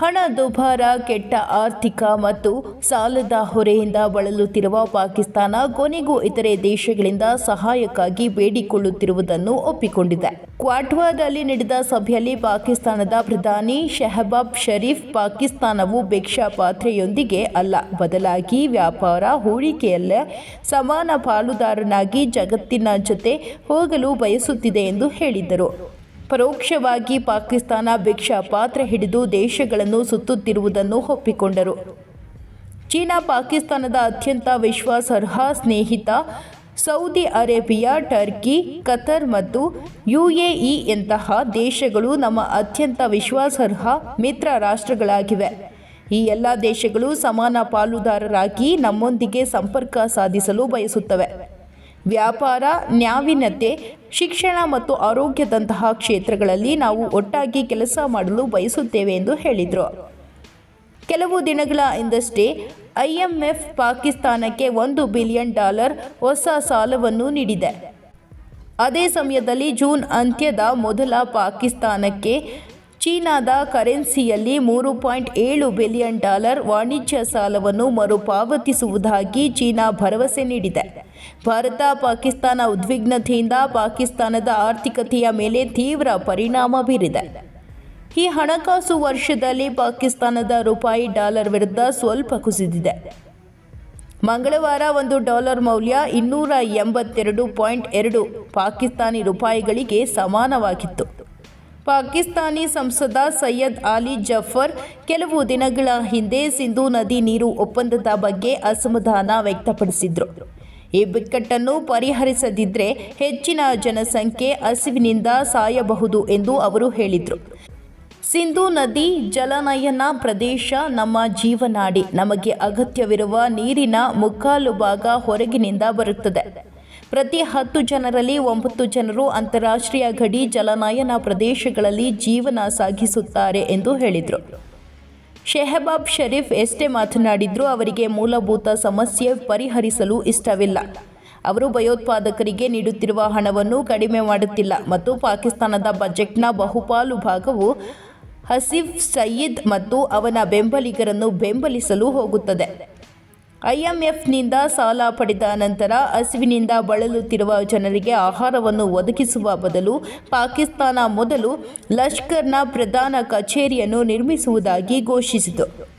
ಹಣ ದುಬಾರ ಕೆಟ್ಟ ಆರ್ಥಿಕ ಮತ್ತು ಸಾಲದ ಹೊರೆಯಿಂದ ಬಳಲುತ್ತಿರುವ ಪಾಕಿಸ್ತಾನ ಕೊನೆಗೂ ಇತರೆ ದೇಶಗಳಿಂದ ಸಹಾಯಕ್ಕಾಗಿ ಬೇಡಿಕೊಳ್ಳುತ್ತಿರುವುದನ್ನು ಒಪ್ಪಿಕೊಂಡಿದೆ. ಕ್ವಾಟ್ವಾದಲ್ಲಿ ನಡೆದ ಸಭೆಯಲ್ಲಿ ಪಾಕಿಸ್ತಾನದ ಪ್ರಧಾನಿ ಶೆಹಬಾಬ್ ಷರೀಫ್ ಪಾಕಿಸ್ತಾನವು ಭಿಕ್ಷಾ ಪಾತ್ರೆಯೊಂದಿಗೆ ಅಲ್ಲ, ಬದಲಾಗಿ ವ್ಯಾಪಾರ ಹೂಡಿಕೆಯಲ್ಲೇ ಸಮಾನ ಪಾಲುದಾರನಾಗಿ ಜಗತ್ತಿನ ಜೊತೆ ಹೋಗಲು ಬಯಸುತ್ತಿದೆ ಎಂದು ಹೇಳಿದ್ದರು. ಪರೋಕ್ಷವಾಗಿ ಪಾಕಿಸ್ತಾನ ಭಿಕ್ಷ ಪಾತ್ರ ಹಿಡಿದು ದೇಶಗಳನ್ನು ಸುತ್ತುತ್ತಿರುವುದನ್ನು ಒಪ್ಪಿಕೊಂಡರು. ಚೀನಾ ಪಾಕಿಸ್ತಾನದ ಅತ್ಯಂತ ವಿಶ್ವಾಸಾರ್ಹ ಸ್ನೇಹಿತ ಸೌದಿ ಅರೇಬಿಯಾ, ಟರ್ಕಿ, ಕತರ್ ಮತ್ತು ಯುಎಇಯಂತಹ ದೇಶಗಳು ನಮ್ಮ ಅತ್ಯಂತ ವಿಶ್ವಾಸಾರ್ಹ ಮಿತ್ರ ರಾಷ್ಟ್ರಗಳಾಗಿವೆ. ಈ ಎಲ್ಲ ದೇಶಗಳು ಸಮಾನ ಪಾಲುದಾರರಾಗಿ ನಮ್ಮೊಂದಿಗೆ ಸಂಪರ್ಕ ಸಾಧಿಸಲು ಬಯಸುತ್ತವೆ. ವ್ಯಾಪಾರ, ನ್ಯಾವಿನ್ಯತೆ, ಶಿಕ್ಷಣ ಮತ್ತು ಆರೋಗ್ಯದಂತಹ ಕ್ಷೇತ್ರಗಳಲ್ಲಿ ನಾವು ಒಟ್ಟಾಗಿ ಕೆಲಸ ಮಾಡಲು ಬಯಸುತ್ತೇವೆ ಎಂದು ಹೇಳಿದರು. ಕೆಲವು ದಿನಗಳ ಹಿಂದಷ್ಟೇ ಐಎಂಎಫ್ ಪಾಕಿಸ್ತಾನಕ್ಕೆ ಒಂದು ಬಿಲಿಯನ್ ಡಾಲರ್ ಹೊಸ ಸಾಲವನ್ನು ನೀಡಿದೆ. ಅದೇ ಸಮಯದಲ್ಲಿ ಜೂನ್ ಅಂತ್ಯದ ಮೊದಲ ಪಾಕಿಸ್ತಾನಕ್ಕೆ ಚೀನಾದ ಕರೆನ್ಸಿಯಲ್ಲಿ ಮೂರು ಪಾಯಿಂಟ್ ಏಳು ಬಿಲಿಯನ್ ಡಾಲರ್ ವಾಣಿಜ್ಯ ಸಾಲವನ್ನು ಮರುಪಾವತಿಸುವುದಾಗಿ ಚೀನಾ ಭರವಸೆ ನೀಡಿದೆ. ಭಾರತ ಪಾಕಿಸ್ತಾನ ಉದ್ವಿಗ್ನತೆಯಿಂದ ಪಾಕಿಸ್ತಾನದ ಆರ್ಥಿಕತೆಯ ಮೇಲೆ ತೀವ್ರ ಪರಿಣಾಮ ಬೀರಿದೆ. ಈ ಹಣಕಾಸು ವರ್ಷದಲ್ಲಿ ಪಾಕಿಸ್ತಾನದ ರೂಪಾಯಿ ಡಾಲರ್ ವಿರುದ್ಧ ಸ್ವಲ್ಪ ಕುಸಿದಿದೆ. ಮಂಗಳವಾರ ಒಂದು ಡಾಲರ್ ಮೌಲ್ಯ ಇನ್ನೂರ ಎಂಬತ್ತೆರಡು ಪಾಯಿಂಟ್ ಎರಡು ಪಾಕಿಸ್ತಾನಿ ರೂಪಾಯಿಗಳಿಗೆ ಸಮಾನವಾಗಿತ್ತು. ಪಾಕಿಸ್ತಾನಿ ಸಂಸದ ಸೈಯದ್ ಆಲಿ ಜಫರ್ ಕೆಲವು ದಿನಗಳ ಹಿಂದೆ ಸಿಂಧೂ ನದಿ ನೀರು ಒಪ್ಪಂದದ ಬಗ್ಗೆ ಅಸಮಾಧಾನ ವ್ಯಕ್ತಪಡಿಸಿದ್ರು. ಈ ಬಿಕ್ಕಟ್ಟನ್ನು ಪರಿಹರಿಸದಿದ್ದರೆ ಹೆಚ್ಚಿನ ಜನಸಂಖ್ಯೆ ಹಸಿವಿನಿಂದ ಸಾಯಬಹುದು ಎಂದು ಅವರು ಹೇಳಿದರು. ಸಿಂಧೂ ನದಿ ಜಲನಯನ ಪ್ರದೇಶ ನಮ್ಮ ಜೀವನಾಡಿ. ನಮಗೆ ಅಗತ್ಯವಿರುವ ನೀರಿನ ಮುಕ್ಕಾಲು ಭಾಗ ಹೊರಗಿನಿಂದ ಬರುತ್ತದೆ. ಪ್ರತಿ ಹತ್ತು ಜನರಲ್ಲಿ ಒಂಬತ್ತು ಜನರು ಅಂತಾರಾಷ್ಟ್ರೀಯ ಗಡಿ ಜಲನಯನ ಪ್ರದೇಶಗಳಲ್ಲಿ ಜೀವನ ಸಾಗಿಸುತ್ತಾರೆ ಎಂದು ಹೇಳಿದರು. ಶೆಹಬಾಬ್ ಶರೀಫ್ ಎಷ್ಟೇ ಮಾತನಾಡಿದ್ರೂ ಅವರಿಗೆ ಮೂಲಭೂತ ಸಮಸ್ಯೆ ಪರಿಹರಿಸಲು ಇಷ್ಟವಿಲ್ಲ. ಅವರು ಭಯೋತ್ಪಾದಕರಿಗೆ ನೀಡುತ್ತಿರುವ ಹಣವನ್ನು ಕಡಿಮೆ ಮಾಡುತ್ತಿಲ್ಲ ಮತ್ತು ಪಾಕಿಸ್ತಾನದ ಬಜೆಟ್ನ ಬಹುಪಾಲು ಭಾಗವು ಹಸೀಫ್ ಸಯೀದ್ ಮತ್ತು ಅವನ ಬೆಂಬಲಿಗರನ್ನು ಬೆಂಬಲಿಸಲು ಹೋಗುತ್ತದೆ. ಐಎಂಎಫ್ನಿಂದ ಸಾಲ ಪಡೆದ ನಂತರ ಹಸಿವಿನಿಂದ ಬಳಲುತ್ತಿರುವ ಜನರಿಗೆ ಆಹಾರವನ್ನು ಒದಗಿಸುವ ಬದಲು ಪಾಕಿಸ್ತಾನ ಮೊದಲು ಲಷ್ಕರ್ನ ಪ್ರಧಾನ ಕಚೇರಿಯನ್ನು ನಿರ್ಮಿಸುವುದಾಗಿ ಘೋಷಿಸಿತು.